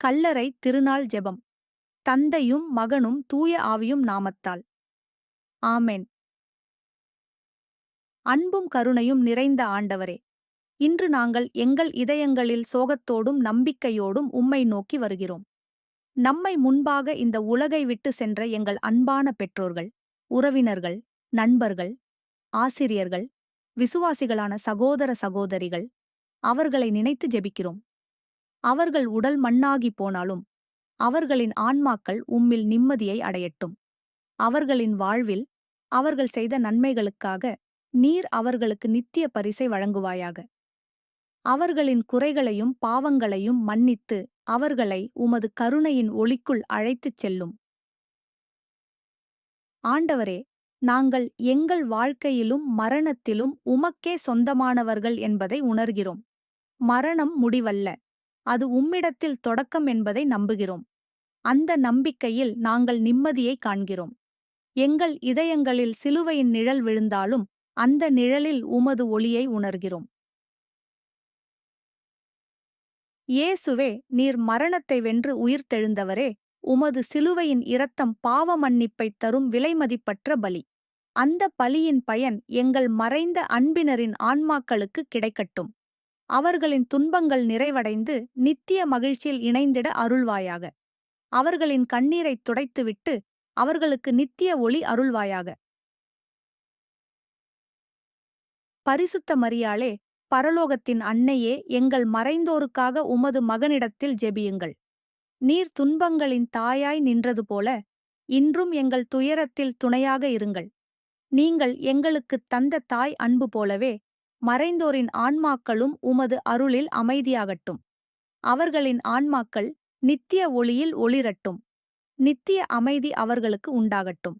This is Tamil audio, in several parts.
கல்லறை திருநாள் ஜெபம். தந்தையும் மகனும் தூய ஆவியும் நாமத்தால். ஆமென். அன்பும் கருணையும் நிறைந்த ஆண்டவரே இன்று நாங்கள் எங்கள் இதயங்களில் சோகத்தோடும் நம்பிக்கையோடும் உம்மை நோக்கி வருகிறோம். நம்மை முன்பாக இந்த உலகை விட்டு சென்ற எங்கள் அன்பான பெற்றோர்கள் உறவினர்கள் நண்பர்கள் ஆசிரியர்கள் விசுவாசிகளான சகோதர சகோதரிகள் அவர்களை நினைத்து ஜெபிக்கிறோம். அவர்கள் உடல் மண்ணாகி போனாலும் அவர்களின் ஆன்மாக்கள் உம்மில் நிம்மதியை அடையட்டும். அவர்களின் வாழ்வில் அவர்கள் செய்த நன்மைகளுக்காக நீர் அவர்களுக்கு நித்திய பரிசை வழங்குவாயாக. அவர்களின் குறைகளையும் பாவங்களையும் மன்னித்து அவர்களை உமது கருணையின் ஒளிக்குள் அழைத்துச் செல்லும். ஆண்டவரே நாங்கள் எங்கள் வாழ்க்கையிலும் மரணத்திலும் உமக்கே சொந்தமானவர்கள் என்பதை உணர்கிறோம். மரணம் முடிவல்ல. அது உம்மிடத்தில் தொடக்கம் என்பதை நம்புகிறோம். அந்த நம்பிக்கையில் நாங்கள் நிம்மதியை காண்கிறோம். எங்கள் இதயங்களில் சிலுவையின் நிழல் விழுந்தாலும் அந்த நிழலில் உமது ஒளியை உணர்கிறோம். இயேசுவே நீர் மரணத்தை வென்று உயிர்த்தெழுந்தவரே உமது சிலுவையின் இரத்தம் பாவ மன்னிப்பைத் தரும் விலைமதிப்பற்ற பலி. அந்த பலியின் பயன் எங்கள் மறைந்த அன்பினரின் ஆன்மாக்களுக்கு கிடைக்கட்டும். அவர்களின் துன்பங்கள் நிறைவடைந்து நித்திய மகிழ்ச்சியில் இணைந்திட அருள்வாயாக. அவர்களின் கண்ணீரைத் துடைத்துவிட்டு அவர்களுக்கு நித்திய ஒளி அருள்வாயாக. பரிசுத்த மரியாளே பரலோகத்தின் அன்னையே எங்கள் மறைந்தோருக்காக உமது மகனிடத்தில் ஜெபியுங்கள். நீர் துன்பங்களின் தாயாய் நின்றது போல இன்றும் எங்கள் துயரத்தில் துணையாக இருங்கள். நீங்கள் எங்களுக்குத் தந்த தாய் அன்பு போலவே மறைந்தோரின் ஆன்மாக்களும் உமது அருளில் அமைதியாகட்டும். அவர்களின் ஆன்மாக்கள் நித்திய ஒளியில் ஒளிரட்டும். நித்திய அமைதி அவர்களுக்கு உண்டாகட்டும்.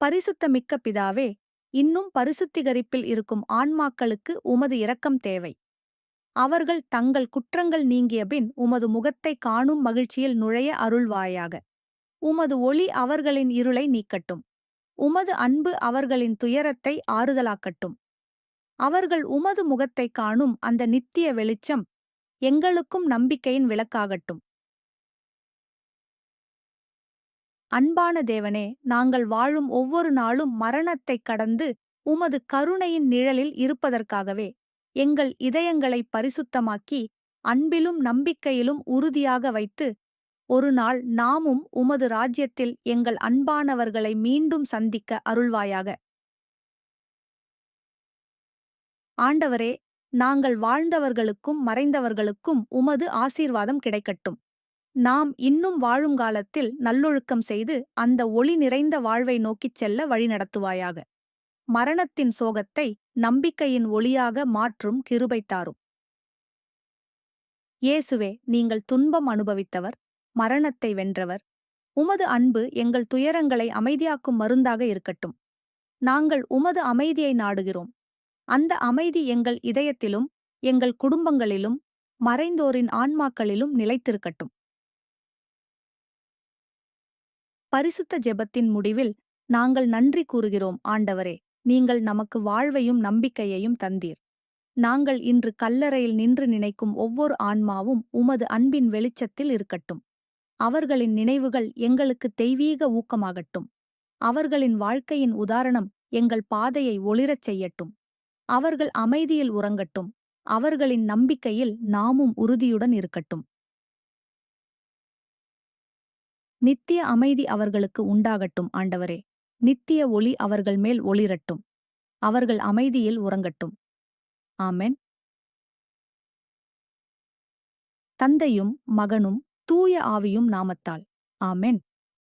பரிசுத்தமிக்க பிதாவே இன்னும் பரிசுத்திகரிப்பில் இருக்கும் ஆன்மாக்களுக்கு உமது இரக்கம் தேவை. அவர்கள் தங்கள் குற்றங்கள் நீங்கியபின் உமது முகத்தை காணும் மகிழ்ச்சியில் நுழைய அருள்வாயாக. உமது ஒளி அவர்களின் இருளை நீக்கட்டும். உமது அன்பு அவர்களின் துயரத்தை ஆறுதலாக்கட்டும். அவர்கள் உமது முகத்தைக் காணும் அந்த நித்திய வெளிச்சம் எங்களுக்கும் நம்பிக்கையின் விளக்காகட்டும். அன்பான தேவனே நாங்கள் வாழும் ஒவ்வொரு நாளும் மரணத்தைக் கடந்து உமது கருணையின் நிழலில் இருப்பதற்காகவே எங்கள் இதயங்களை பரிசுத்தமாக்கி அன்பிலும் நம்பிக்கையிலும் உறுதியாக வைத்து ஒரு நாள் நாமும் உமது ராஜ்யத்தில் எங்கள் அன்பானவர்களை மீண்டும் சந்திக்க அருள்வாயாக. ஆண்டவரே நாங்கள் வாழ்ந்தவர்களுக்கும் மறைந்தவர்களுக்கும் உமது ஆசீர்வாதம் கிடைக்கட்டும். நாம் இன்னும் வாழுங்காலத்தில் நல்லொழுக்கம் செய்து அந்த ஒளி நிறைந்த வாழ்வை நோக்கிச் செல்ல வழிநடத்துவாயாக மரணத்தின் சோகத்தை நம்பிக்கையின் ஒளியாக மாற்றும் கிருபைத்தாரும் இயேசுவே நீங்கள் துன்பம் அனுபவித்தவர். மரணத்தை வென்றவர். உமது அன்பு எங்கள் துயரங்களை அமைதியாக்கும் மருந்தாக இருக்கட்டும். நாங்கள் உமது அமைதியை நாடுகிறோம். அந்த அமைதி எங்கள் இதயத்திலும் எங்கள் குடும்பங்களிலும் மறைந்தோரின் ஆன்மாக்களிலும் நிலைத்திருக்கட்டும். பரிசுத்த ஜெபத்தின் முடிவில் நாங்கள் நன்றி கூறுகிறோம் ஆண்டவரே. நீங்கள் நமக்கு வாழ்வையும் நம்பிக்கையையும் தந்தீர். நாங்கள் இன்று கல்லறையில் நின்று நினைக்கும் ஒவ்வொரு ஆன்மாவும் உமது அன்பின் வெளிச்சத்தில் இருக்கட்டும். அவர்களின் நினைவுகள் எங்களுக்கு தெய்வீக ஊக்கமாகட்டும். அவர்களின் வாழ்க்கையின் உதாரணம் எங்கள் பாதையை ஒளிரச் செய்யட்டும். அவர்கள் அமைதியில் உறங்கட்டும். அவர்களின் நம்பிக்கையில் நாமும் உறுதியுடன் இருக்கட்டும். நித்திய அமைதி அவர்களுக்கு உண்டாகட்டும் ஆண்டவரே. நித்திய ஒளி அவர்கள் மேல் ஒளிரட்டும். அவர்கள் அமைதியில் உறங்கட்டும். ஆமென். தந்தையும் மகனும் தூய ஆவியும் நாமத்தால். ஆமென்.